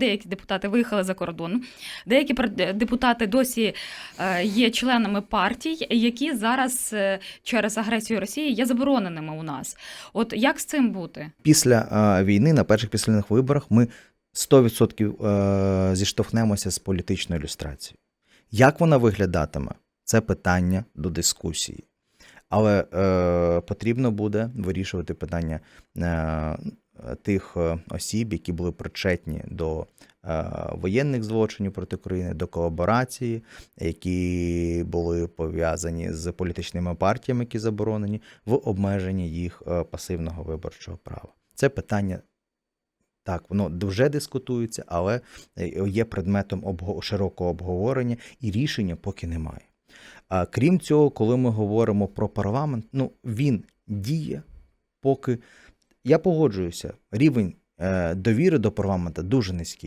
Деякі депутати виїхали за кордон, деякі депутати досі е, є членами партій, які зараз е, через агресію Росії є забороненими у нас. От як з цим бути? Після е, війни на перших післяних виборах ми 100% е, зіштовхнемося з політичною ілюстрацією. Як вона виглядатиме? Це питання до дискусії. Але е, потрібно буде вирішувати питання е, тих е, осіб, які були причетні до е, воєнних злочинів проти України, до колаборації, які були пов'язані з політичними партіями, які заборонені, в обмеженні їх е, пасивного виборчого права. Це питання. Так, воно дуже дискутується, але е, є предметом широкого обговорення і рішення поки немає. А крім цього, коли ми говоримо про парламент, ну він діє, поки я погоджуюся, рівень е, довіри до парламента дуже низький.